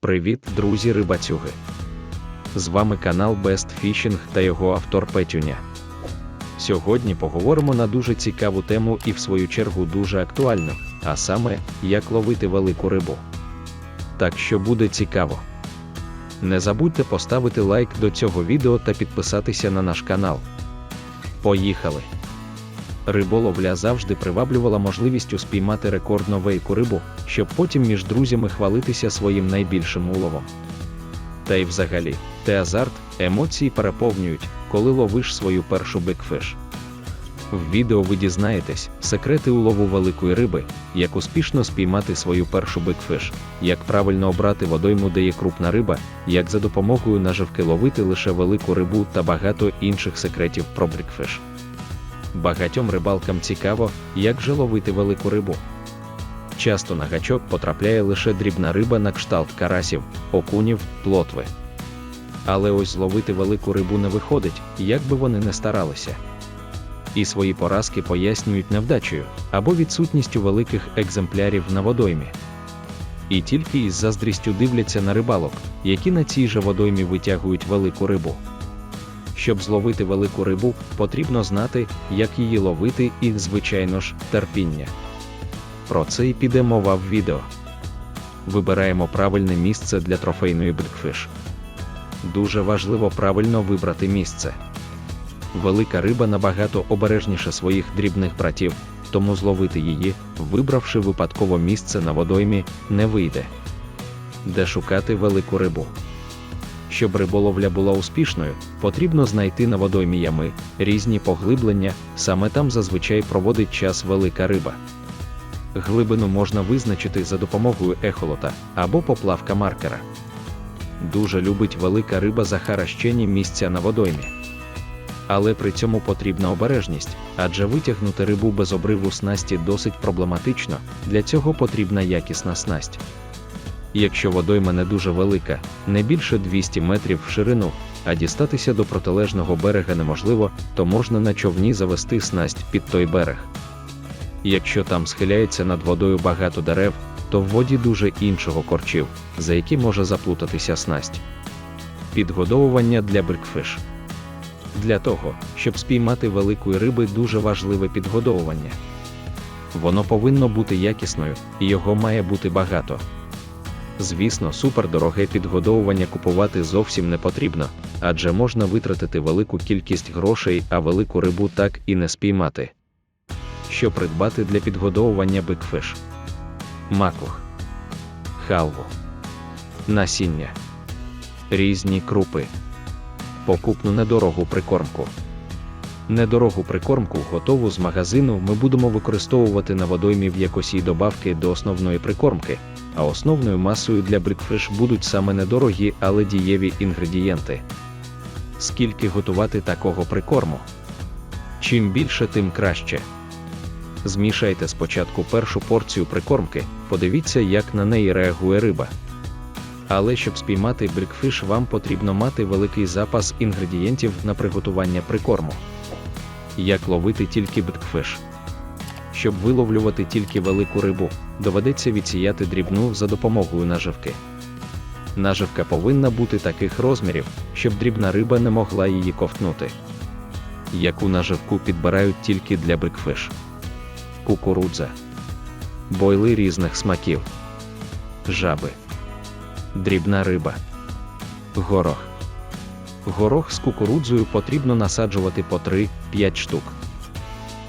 Привіт, друзі рибацюги! З вами канал Best Fishing та його автор Петюня. Сьогодні поговоримо на дуже цікаву тему і в свою чергу дуже актуальну, а саме, як ловити велику рибу. Так що буде цікаво. Не забудьте поставити лайк до цього відео та підписатися на наш канал. Поїхали! Риболовля завжди приваблювала можливістю спіймати рекордно велику рибу, щоб потім між друзями хвалитися своїм найбільшим уловом. Та й взагалі, те азарт, емоції переповнюють, коли ловиш свою першу бикфиш. В відео ви дізнаєтесь секрети улову великої риби, як успішно спіймати свою першу бикфиш, як правильно обрати водойму, де є крупна риба, як за допомогою наживки ловити лише велику рибу та багато інших секретів про бикфиш. Багатьом рибалкам цікаво, як же ловити велику рибу. Часто на гачок потрапляє лише дрібна риба на кшталт карасів, окунів, плотви. Але ось зловити велику рибу не виходить, як би вони не старалися. І свої поразки пояснюють невдачею або відсутністю великих екземплярів на водоймі. І тільки із заздрістю дивляться на рибалок, які на цій же водоймі витягують велику рибу. Щоб зловити велику рибу, потрібно знати, як її ловити і, звичайно ж, терпіння. Про це і піде мова в відео. Вибираємо правильне місце для трофейної бlikfish. Дуже важливо правильно вибрати місце. Велика риба набагато обережніше своїх дрібних братів, тому зловити її, вибравши випадково місце на водоймі, не вийде. Де шукати велику рибу? Щоб риболовля була успішною, потрібно знайти на водоймі ями, різні поглиблення, саме там зазвичай проводить час велика риба. Глибину можна визначити за допомогою ехолота або поплавка маркера. Дуже любить велика риба захаращені місця на водоймі. Але при цьому потрібна обережність, адже витягнути рибу без обриву снасті досить проблематично, для цього потрібна якісна снасть. Якщо водойма не дуже велика, не більше 200 метрів в ширину, а дістатися до протилежного берега неможливо, то можна на човні завести снасть під той берег. Якщо там схиляється над водою багато дерев, то в воді дуже іншого корчів, за які може заплутатися снасть. Підгодовування для брикфиш. Для того, щоб спіймати великої риби, дуже важливе підгодовування. Воно повинно бути якісною, і його має бути багато. Звісно, супердороге підгодовування купувати зовсім не потрібно, адже можна витратити велику кількість грошей, а велику рибу так і не спіймати. Що придбати для підгодовування бикфиш? Макух, халву, насіння, різні крупи, покупну недорогу прикормку. Недорогу прикормку, готову з магазину, ми будемо використовувати на водоймі в якості добавки до основної прикормки, а основною масою для брикфиш будуть саме недорогі, але дієві інгредієнти. Скільки готувати такого прикорму? Чим більше, тим краще. Змішайте спочатку першу порцію прикормки, подивіться, як на неї реагує риба. Але щоб спіймати брикфиш, вам потрібно мати великий запас інгредієнтів на приготування прикорму. Як ловити тільки брикфиш? Щоб виловлювати тільки велику рибу, доведеться відсіяти дрібну за допомогою наживки. Наживка повинна бути таких розмірів, щоб дрібна риба не могла її ковтнути. Яку наживку підбирають тільки для брикфиш? Кукурудза, бойли різних смаків, жаби, дрібна риба, горох. Горох з кукурудзою потрібно насаджувати по 3-5 штук.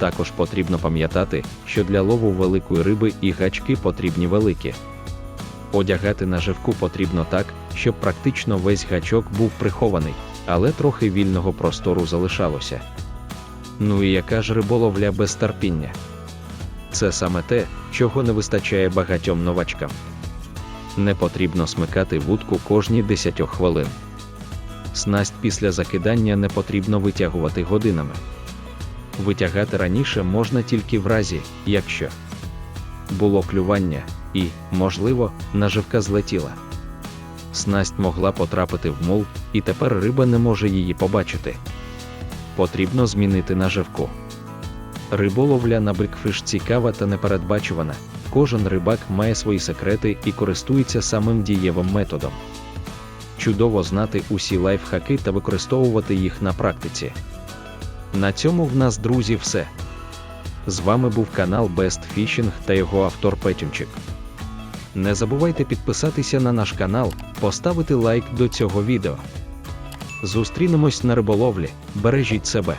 Також потрібно пам'ятати, що для лову великої риби і гачки потрібні великі. Одягати наживку потрібно так, щоб практично весь гачок був прихований, але трохи вільного простору залишалося. Ну і яка ж риболовля без терпіння? Це саме те, чого не вистачає багатьом новачкам. Не потрібно смикати вудку кожні 10 хвилин. Снасть після закидання не потрібно витягувати годинами. Витягати раніше можна тільки в разі, якщо було клювання і, можливо, наживка злетіла. Снасть могла потрапити в мул, і тепер риба не може її побачити. Потрібно змінити наживку. Риболовля на брикфиш цікава та непередбачувана, Кожен рибак має свої секрети і користується самим дієвим методом. Чудово знати усі лайфхаки та використовувати їх на практиці. На цьому в нас, друзі, все. З вами був канал Best Fishing та його автор Петюнчик. Не забувайте підписатися на наш канал, поставити лайк до цього відео. Зустрінемось на риболовлі, бережіть себе.